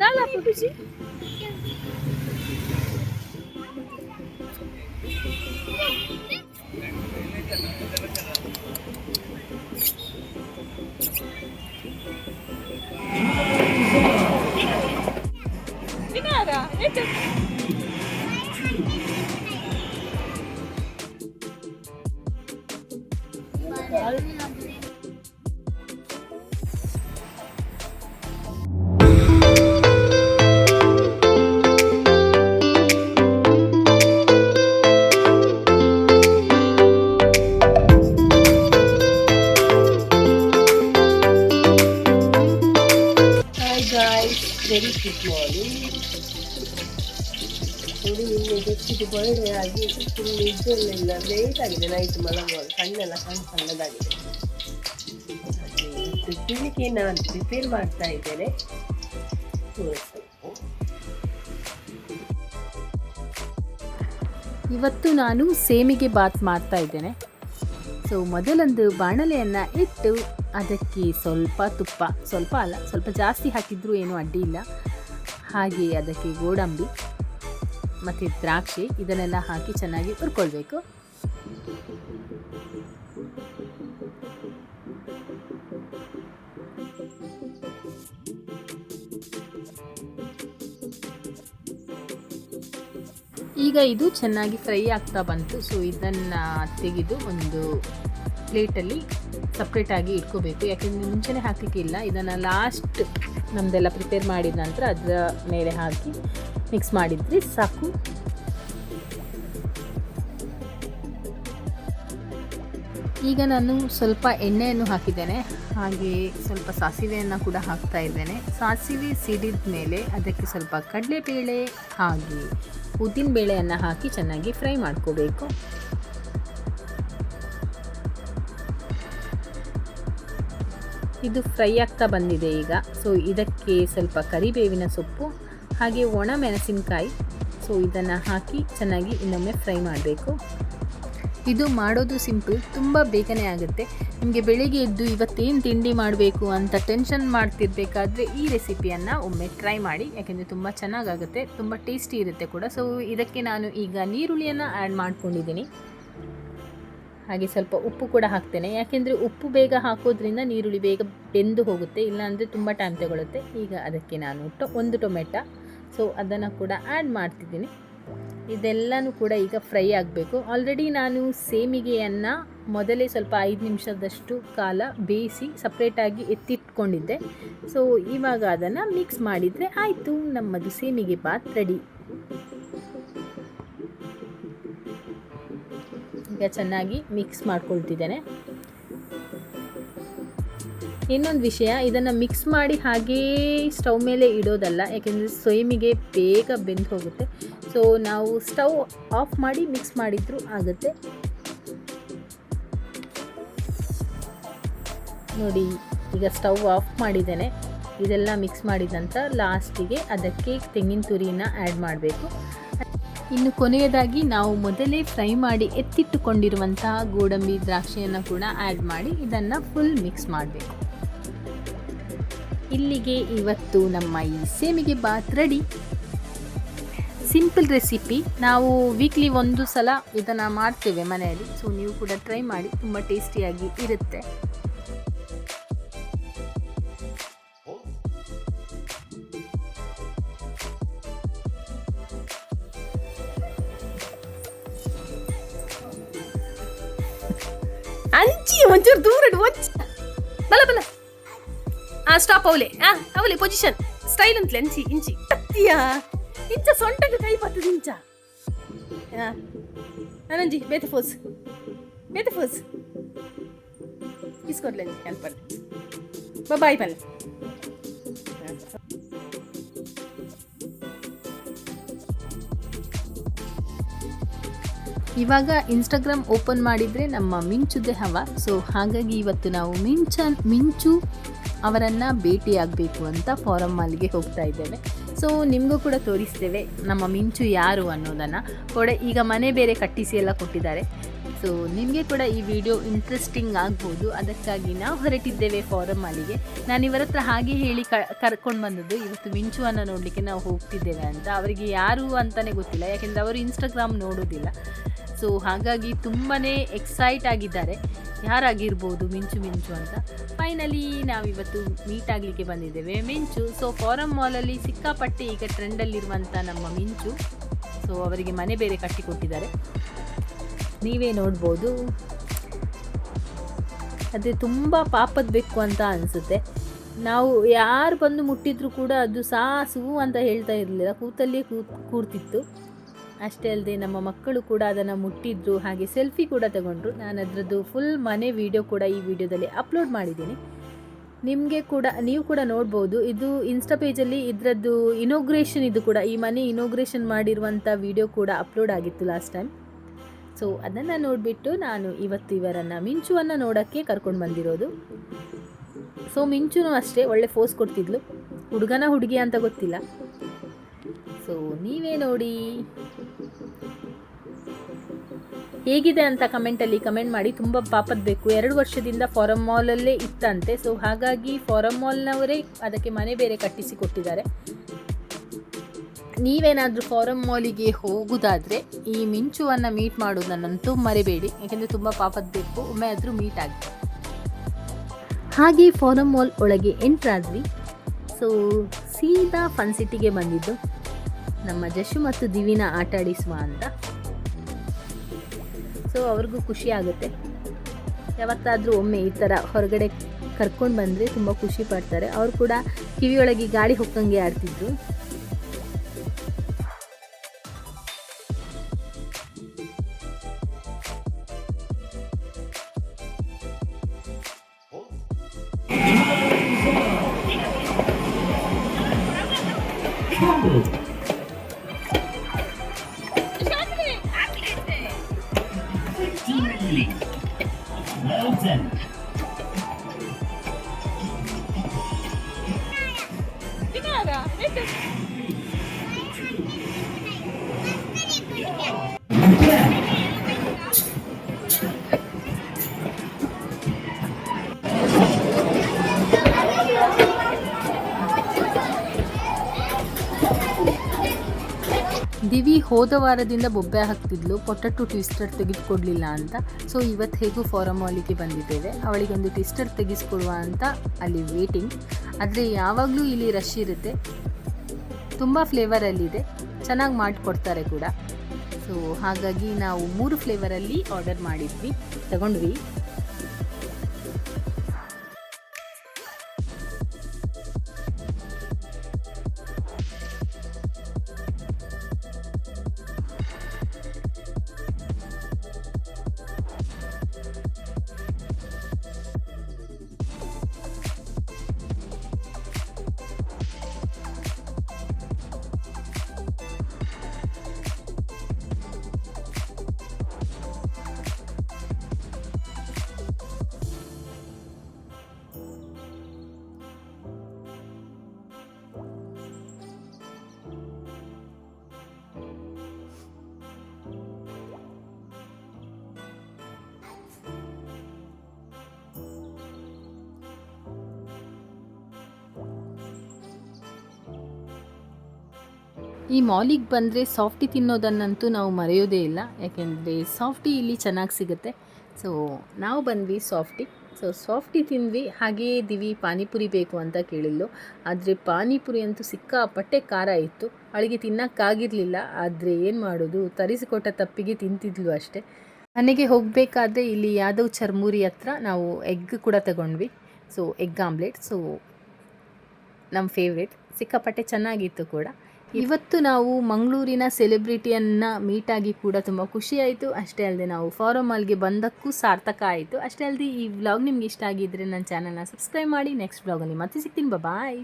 Nerede yapabilirsin? Dinara, ne? Very good morning ನೋಡಿ ನಿನ್ನೆ ಜೊತೆಗೆ ಬರ್ಡೇ ಆಗಿ ಫುಲ್ ನಿದ್ದೆಲ್ಲ ಲೇಟ್ ಆಗಿದೆ ನೈಟ್ ಮಲಗುವಾಗ ಕಣ್ಣೆಲ್ಲ ಕಣ್ಣು ಸಣ್ಣದಾಗಿದೆ ತಿನ್ನಲಿಕ್ಕೆ ನಾನು ಪ್ರಿಪೇರ್ ಮಾಡ್ತಾ ಇದ್ದೇನೆ ಇವತ್ತು ನಾನು ಸೇಮಿಗೆ ಬಾತ್ ಮಾಡ್ತಾ ಇದ್ದೇನೆ. ಸೊ ಮೊದಲೊಂದು ಬಾಣಲೆಯನ್ನು ಇಟ್ಟು ಅದಕ್ಕೆ ಸ್ವಲ್ಪ ತುಪ್ಪ, ಸ್ವಲ್ಪ ಅಲ್ಲ, ಸ್ವಲ್ಪ ಜಾಸ್ತಿ ಹಾಕಿದ್ರೂ ಏನೂ ಅಡ್ಡಿ ಇಲ್ಲ. ಹಾಗೆ ಅದಕ್ಕೆ ಗೋಡಂಬಿ ಮತ್ತು ದ್ರಾಕ್ಷಿ ಇದನ್ನೆಲ್ಲ ಹಾಕಿ ಚೆನ್ನಾಗಿ ಹುರ್ಕೊಳ್ಬೇಕು. ಈಗ ಇದು ಚೆನ್ನಾಗಿ ಫ್ರೈ ಆಗ್ತಾ ಬಂತು. ಸೊ ಇದನ್ನು ತೆಗೆದು ಒಂದು ಪ್ಲೇಟಲ್ಲಿ ಸಪ್ರೇಟಾಗಿ ಇಟ್ಕೋಬೇಕು. ಯಾಕೆಂದರೆ ಮುಂಚೆನೇ ಹಾಕಲಿಕ್ಕಿಲ್ಲ. ಇದನ್ನು ಲಾಸ್ಟ್ ನಮ್ಮದೆಲ್ಲ ಪ್ರಿಪೇರ್ ಮಾಡಿದ ನಂತರ ಅದರ ಮೇಲೆ ಹಾಕಿ ಮಿಕ್ಸ್ ಮಾಡಿದ್ರಿ ಸಾಕು. ಈಗ ನಾನು ಸ್ವಲ್ಪ ಎಣ್ಣೆಯನ್ನು ಹಾಕಿದ್ದೇನೆ. ಹಾಗೆಯೇ ಸ್ವಲ್ಪ ಸಾಸಿವೆಯನ್ನು ಕೂಡ ಹಾಕ್ತಾ ಇದ್ದೇನೆ. ಸಾಸಿವೆ ಸಿಡಿದ ಮೇಲೆ ಅದಕ್ಕೆ ಸ್ವಲ್ಪ ಕಡಲೆಬೇಳೆ ಹಾಗೆ ಉದ್ದಿನಬೇಳೆಯನ್ನು ಹಾಕಿ ಚೆನ್ನಾಗಿ ಫ್ರೈ ಮಾಡ್ಕೋಬೇಕು. ಇದು ಫ್ರೈ ಆಗ್ತಾ ಬಂದಿದೆ ಈಗ. ಸೊ ಇದಕ್ಕೆ ಸ್ವಲ್ಪ ಕರಿಬೇವಿನ ಸೊಪ್ಪು, ಹಾಗೆ ಒಣ ಮೆಣಸಿನಕಾಯಿ. ಸೊ ಇದನ್ನು ಹಾಕಿ ಚೆನ್ನಾಗಿ ಇನ್ನೊಮ್ಮೆ ಫ್ರೈ ಮಾಡಬೇಕು. ಇದು ಮಾಡೋದು ಸಿಂಪಲ್, ತುಂಬ ಬೇಗನೆ ಆಗುತ್ತೆ. ನಿಮಗೆ ಬೆಳಿಗ್ಗೆ ಎದ್ದು ಇವತ್ತೇನು ತಿಂಡಿ ಮಾಡಬೇಕು ಅಂತ ಟೆನ್ಷನ್ ಮಾಡ್ತಿರ್ಬೇಕಾದ್ರೆ ಈ ರೆಸಿಪಿಯನ್ನು ಒಮ್ಮೆ ಟ್ರೈ ಮಾಡಿ. ಯಾಕೆಂದರೆ ತುಂಬ ಚೆನ್ನಾಗಾಗುತ್ತೆ, ತುಂಬ ಟೇಸ್ಟಿ ಇರುತ್ತೆ ಕೂಡ. ಸೊ ಇದಕ್ಕೆ ನಾನು ಈಗ ನೀರುಳ್ಳಿಯನ್ನು ಆ್ಯಡ್ ಮಾಡ್ಕೊಂಡಿದ್ದೀನಿ. ಹಾಗೆ ಸ್ವಲ್ಪ ಉಪ್ಪು ಕೂಡ ಹಾಕ್ತೇನೆ. ಯಾಕೆಂದರೆ ಉಪ್ಪು ಬೇಗ ಹಾಕೋದ್ರಿಂದ ನೀರುಳ್ಳಿ ಬೇಗ ಬೆಂದು ಹೋಗುತ್ತೆ, ಇಲ್ಲಾಂದರೆ ತುಂಬ ಟೈಮ್ ತಗೊಳುತ್ತೆ. ಈಗ ಅದಕ್ಕೆ ನಾನು ಟೊ ಒಂದು ಟೊಮೆಟೊ. ಸೊ ಅದನ್ನು ಕೂಡ ಆ್ಯಡ್ ಮಾಡ್ತಿದ್ದೀನಿ. ಇದೆಲ್ಲನೂ ಕೂಡ ಈಗ ಫ್ರೈ ಆಗಬೇಕು. ಆಲ್ರೆಡಿ ನಾನು ಸೇಮಿಗೆಯನ್ನು ಮೊದಲೇ ಸ್ವಲ್ಪ ಐದು ನಿಮಿಷದಷ್ಟು ಕಾಲ ಬೇಯಿಸಿ ಸಪ್ರೇಟಾಗಿ ಎತ್ತಿಟ್ಕೊಂಡಿದ್ದೆ. ಸೊ ಇವಾಗ ಅದನ್ನು ಮಿಕ್ಸ್ ಮಾಡಿದರೆ ಆಯಿತು. ನಮ್ಮದು ಸೇಮಿಗೆ ಬಾತ್ ರೆಡಿ ಈಗ ಚೆನ್ನಾಗಿ ಮಿಕ್ಸ್ ಮಾಡ್ಕೊಳ್ತಿದ್ದೇನೆ. ಇನ್ನೊಂದು ವಿಷಯ, ಇದನ್ನು ಮಿಕ್ಸ್ ಮಾಡಿ ಹಾಗೇ ಸ್ಟವ್ ಮೇಲೆ ಇಡೋದಲ್ಲ, ಯಾಕೆಂದರೆ ಸ್ವಯಮಿಗೆ ಬೇಗ ಬೆಂದು ಹೋಗುತ್ತೆ. ಸೊ ನಾವು ಸ್ಟವ್ ಆಫ್ ಮಾಡಿ ಮಿಕ್ಸ್ ಮಾಡಿದರೂ ಆಗುತ್ತೆ. ನೋಡಿ, ಈಗ ಸ್ಟವ್ ಆಫ್ ಮಾಡಿದ್ದೇನೆ. ಇದೆಲ್ಲ ಮಿಕ್ಸ್ ಮಾಡಿದಂಥ ಲಾಸ್ಟಿಗೆ ಅದಕ್ಕೆ ತೆಂಗಿನ ತುರಿನ ಆ್ಯಡ್ ಮಾಡಬೇಕು. ಇನ್ನು ಕೊನೆಯದಾಗಿ ನಾವು ಮೊದಲೇ ಫ್ರೈ ಮಾಡಿ ಎತ್ತಿಟ್ಟುಕೊಂಡಿರುವಂತಹ ಗೋಡಂಬಿ ದ್ರಾಕ್ಷಿಯನ್ನು ಕೂಡ ಆ್ಯಡ್ ಮಾಡಿ ಇದನ್ನು ಫುಲ್ ಮಿಕ್ಸ್ ಮಾಡಬೇಕು. ಇಲ್ಲಿಗೆ ಇವತ್ತು ನಮ್ಮ ಈ ಸೇಮಿಗೆ ಬಾತ್ ರೆಡಿ ಸಿಂಪಲ್ ರೆಸಿಪಿ ನಾವು ವೀಕ್ಲಿ ಒಂದು ಸಲ ಇದನ್ನು ಮಾಡ್ತೇವೆ ಮನೆಯಲ್ಲಿ. ಸೊ ನೀವು ಕೂಡ ಟ್ರೈ ಮಾಡಿ. ತುಂಬ ಟೇಸ್ಟಿಯಾಗಿ ಇರುತ್ತೆ. ಅಂಚಿ ಒಂಚೂರು ದೂರ ಇಡು, ಒಂಚ ಬಲ ಬಲ ಆ ಸ್ಟಾಪ್ ಅವಲೆ ಆ ಅವಲೆ ಪೊಸಿಷನ್ ಸ್ಟೈಲ್ ಅಂತಲೇ ಇಂಚಿ ಇಂಚಿ ಅತ್ತಿಯಾ ಇಂಚ ಸೊಂಟಕ್ಕೆ ಕೈ ಬರ್ತದೆ ಇಂಚ ಅನಂಜಿ ಬೇತೆ ಫೋಸ್ ಬೇತೆ ಫೋಸ್ ಇಸ್ಕೊಡ್ಲೆ ಹೆಲ್ಪ್ ಬಾಯ್ ಪಲ್ಲೆ ಇವಾಗ ಇನ್ಸ್ಟಾಗ್ರಾಮ್ ಓಪನ್ ಮಾಡಿದರೆ ನಮ್ಮ ಮಿಂಚುದೇ ಹವ ಸೊ ಹಾಗಾಗಿ ಇವತ್ತು ನಾವು ಮಿಂಚ ಮಿಂಚು ಅವರನ್ನು ಭೇಟಿಯಾಗಬೇಕು ಅಂತ ಫಾರಮ್ ಮಾಲ್ಗೆ ಹೋಗ್ತಾ ಇದ್ದೇವೆ. ಸೊ ನಿಮಗೂ ಕೂಡ ತೋರಿಸ್ತೇವೆ ನಮ್ಮ ಮಿಂಚು ಯಾರು ಅನ್ನೋದನ್ನು. ಕೂಡ ಈಗ ಮನೆ ಬೇರೆ ಕಟ್ಟಿಸಿ ಎಲ್ಲ ಕೊಟ್ಟಿದ್ದಾರೆ. ಸೊ ನಿಮಗೆ ಕೂಡ ಈ ವಿಡಿಯೋ ಇಂಟ್ರೆಸ್ಟಿಂಗ್ ಆಗ್ಬೋದು. ಅದಕ್ಕಾಗಿ ನಾವು ಹೊರಟಿದ್ದೇವೆ ಫಾರಮ್ ಮಾಲಿಗೆ ನಾನು ಇವರ ಹತ್ರ ಹಾಗೆ ಹೇಳಿ ಕರ್ಕೊಂಡು ಬಂದದ್ದು, ಇವತ್ತು ಮಿಂಚುವನ್ನು ನೋಡಲಿಕ್ಕೆ ನಾವು ಹೋಗ್ತಿದ್ದೇವೆ ಅಂತ. ಅವರಿಗೆ ಯಾರು ಅಂತಲೇ ಗೊತ್ತಿಲ್ಲ. ಯಾಕೆಂದರೆ ಅವರು ಇನ್ಸ್ಟಾಗ್ರಾಮ್ ನೋಡೋದಿಲ್ಲ. ಸೊ ಹಾಗಾಗಿ ತುಂಬಾ ಎಕ್ಸೈಟ್ ಆಗಿದ್ದಾರೆ. ಯಾರಾಗಿರ್ಬೋದು ಮಿಂಚು ಮಿಂಚು ಅಂತ. ಫೈನಲಿ ನಾವಿವತ್ತು ಮೀಟ್ ಆಗಲಿಕ್ಕೆ ಬಂದಿದ್ದೇವೆ. ಮಿಂಚು ಸೊ ಫಾರಮ್ ಮಾಲಲ್ಲಿ ಸಿಕ್ಕಾಪಟ್ಟೆ ಈಗ ಟ್ರೆಂಡಲ್ಲಿರುವಂಥ ನಮ್ಮ ಮಿಂಚು. ಸೊ ಅವರಿಗೆ ಮನೆ ಬೇರೆ ಕಟ್ಟಿಕೊಟ್ಟಿದ್ದಾರೆ. ನೀವೇ ನೋಡ್ಬೋದು. ಅದೇ ತುಂಬ ಪಾಪದ ಬೇಕು ಅಂತ ಅನಿಸುತ್ತೆ. ನಾವು ಯಾರು ಬಂದು ಮುಟ್ಟಿದ್ರು ಕೂಡ ಅದು ಸಾಸು ಅಂತ ಹೇಳ್ತಾ ಇರಲಿಲ್ಲ. ಕೂತಲ್ಲೇ ಕೂತ್ ಕೂರ್ತಿತ್ತು. ಅಷ್ಟೇ ಅಲ್ಲದೆ ನಮ್ಮ ಮಕ್ಕಳು ಕೂಡ ಅದನ್ನು ಮುಟ್ಟಿದ್ರು, ಹಾಗೆ ಸೆಲ್ಫಿ ಕೂಡ ತಗೊಂಡ್ರು. ನಾನು ಅದರದ್ದು ಫುಲ್ ಮನೆ ವಿಡಿಯೋ ಕೂಡ ಈ ವಿಡಿಯೋದಲ್ಲಿ ಅಪ್ಲೋಡ್ ಮಾಡಿದ್ದೀನಿ. ನಿಮಗೆ ಕೂಡ, ನೀವು ಕೂಡ ನೋಡ್ಬೋದು. ಇದು ಇನ್ಸ್ಟಾ ಪೇಜಲ್ಲಿ ಇದರದ್ದು ಇನೋಗ್ರೇಷನ್ ಇದು ಕೂಡ. ಈ ಮನೆ ಇನೋಗ್ರೇಷನ್ ಮಾಡಿರುವಂಥ ವಿಡಿಯೋ ಕೂಡ ಅಪ್ಲೋಡ್ ಆಗಿತ್ತು ಲಾಸ್ಟ್ ಟೈಮ್ ಸೊ ಅದನ್ನು ನೋಡಿಬಿಟ್ಟು ನಾನು ಇವತ್ತು ಇವರನ್ನು, ಮಿಂಚುವನ್ನು ನೋಡೋಕ್ಕೆ ಕರ್ಕೊಂಡು ಬಂದಿರೋದು. ಸೊ ಮಿಂಚುನು ಅಷ್ಟೇ, ಒಳ್ಳೆ ಫೋಸ್ ಕೊಡ್ತಿದ್ಲು. ಹುಡುಗನ ಹುಡುಗಿ ಅಂತ ಗೊತ್ತಿಲ್ಲ. ಸೊ ನೀವೇ ನೋಡಿ. ಹೇಗಿದೆ ಅಂತ ಕಮೆಂಟಲ್ಲಿ ಕಮೆಂಟ್ ಮಾಡಿ, ತುಂಬ ಪಾಪದ ಬೇಕು. ಎರಡು ವರ್ಷದಿಂದ ಫಾರಮ್ ಮಾಲಲ್ಲೇ ಇತ್ತಂತೆ ಸೊ ಹಾಗಾಗಿ ಫಾರಮ್ ಮಾಲ್ನವರೇ ಅದಕ್ಕೆ ಮನೆ ಬೇರೆ ಕಟ್ಟಿಸಿ ಕೊಟ್ಟಿದ್ದಾರೆ. ನೀವೇನಾದರೂ ಫಾರಮ್ ಮಾಲಿಗೆ ಹೋಗುವುದಾದ್ರೆ ಈ ಮಿಂಚುವನ್ನು ಮೀಟ್ ಮಾಡೋದನ್ನಂತೂ ಮರಿಬೇಡಿ, ಯಾಕೆಂದರೆ ತುಂಬ ಪಾಪದ ಬೇಕು, ಒಮ್ಮೆ ಆದರೂ ಮೀಟ್ ಆಗಿ ಹಾಗೆ ಫಾರಂ ಮಾಲ್ ಒಳಗೆ ಎಂಟ್ರಾದ್ವಿ ಸೊ ಸೀದಾ ಫನ್ ಸಿಟಿಗೆ ಬಂದಿದ್ದು. ನಮ್ಮ ಜಶು ಮತ್ತು ದಿವಿನ ಆಟ ಆಡಿಸುವ ಅಂತ. ಸೊ ಅವ್ರಿಗೂ ಖುಷಿ ಆಗುತ್ತೆ. ಯಾವತ್ತಾದರೂ ಒಮ್ಮೆ ಈ ಥರ ಹೊರಗಡೆ ಕರ್ಕೊಂಡು ಬಂದರೆ ತುಂಬ ಖುಷಿ ಪಡ್ತಾರೆ. ಅವರು ಕೂಡ ಕಿವಿಯೊಳಗೆ ಗಾಳಿ ಹೊಕ್ಕಂಗೆ ಆಡ್ತಿದ್ರು. Really. Well done. Pinara, pinara. ದಿವಿ ಹೋದ ವಾರದಿಂದ ಬೊಬ್ಬೆ ಹಾಕ್ತಿದ್ಲು. ಪೊಟಟು ಟ್ವಿಸ್ಟರ್ ತೆಗೆದುಕೊಡ್ಲಿಲ್ಲ ಅಂತ. ಸೊ ಇವತ್ತು ಹೇಗೂ ಫಾರಮ್ ಅಲ್ಲಿಗೆ ಬಂದಿದ್ದೇವೆ. ಅವಳಿಗೊಂದು ಟ್ವಿಸ್ಟರ್ ತೆಗೆಸ್ಕೊಡುವ ಅಂತ ಅಲ್ಲಿ ವೇಟಿಂಗ್ ಆದರೆ ಯಾವಾಗಲೂ ಇಲ್ಲಿ ರಶ್ ಇರುತ್ತೆ. ತುಂಬ ಫ್ಲೇವರಲ್ಲಿದೆ ಚೆನ್ನಾಗಿ ಮಾಡಿಕೊಡ್ತಾರೆ ಕೂಡ. ಸೊ ಹಾಗಾಗಿ ನಾವು ಮೂರು ಫ್ಲೇವರಲ್ಲಿ ಆರ್ಡರ್ ಮಾಡಿದ್ವಿ. ತಗೊಂಡ್ವಿ. ಈ ಮಾಲಿಗೆ ಬಂದರೆ ಸಾಫ್ಟಿ ತಿನ್ನೋದನ್ನಂತೂ ನಾವು ಮರೆಯೋದೇ ಇಲ್ಲ. ಯಾಕೆಂದರೆ ಸಾಫ್ಟಿ ಇಲ್ಲಿ ಚೆನ್ನಾಗಿ ಸಿಗುತ್ತೆ. ಸೊ ನಾವು ಬಂದ್ವಿ ಸಾಫ್ಟಿ. ಸೊ ಸಾಫ್ಟಿ ತಿಂದ್ವಿ. ಹಾಗೆಯೇ ದಿವಿ ಪಾನಿಪುರಿ ಬೇಕು ಅಂತ ಕೇಳಿದ್ಲು. ಆದರೆ ಪಾನಿಪುರಿ ಅಂತೂ ಸಿಕ್ಕಾಪಟ್ಟೆ ಖಾರ ಇತ್ತು. ಅವಳಿಗೆ ತಿನ್ನೋಕ್ಕಾಗಿರಲಿಲ್ಲ. ಆದರೆ ಏನು ಮಾಡೋದು? ತರಿಸಿಕೊಟ್ಟ ತಪ್ಪಿಗೆ ತಿಂತಿದ್ಲು ಅಷ್ಟೇ. ಮನೆಗೆ ಹೋಗಬೇಕಾದ್ರೆ ಇಲ್ಲಿ ಯಾದವ್ ಚರ್ಮೂರಿ ಹತ್ರ ನಾವು ಎಗ್ ಕೂಡ ತಗೊಂಡ್ವಿ. So egg omelette. ಸೊ ನಮ್ಮ ಫೇವ್ರೇಟ್ ಸಿಕ್ಕಾಪಟ್ಟೆ ಚೆನ್ನಾಗಿತ್ತು ಕೂಡ. ಇವತ್ತು ನಾವು ಮಂಗಳೂರಿನ ಸೆಲೆಬ್ರಿಟಿಯನ್ನು ಮೀಟಾಗಿ ಕೂಡ ತುಂಬ ಖುಷಿ ಆಯಿತು. ಅಷ್ಟೇ ಅಲ್ಲದೆ ನಾವು ಫಾರಮ್ ಮಾಲ್ಗೆ ಬಂದಕ್ಕೂ ಸಾರ್ಥಕ ಆಯಿತು. ಅಷ್ಟೇ ಅಲ್ಲದೆ ಈ ವ್ಲಾಗ್ ನಿಮ್ಗೆ ಇಷ್ಟ ಆಗಿದ್ದರೆ ನನ್ನ ಚಾನಲ್ನ ಸಬ್ಸ್ಕ್ರೈಬ್ ಮಾಡಿ. ನೆಕ್ಸ್ಟ್ ವ್ಲಾಗಲ್ಲಿ ಮತ್ತೆ ಸಿಗ್ತೀನಿ. ಬಾಯ್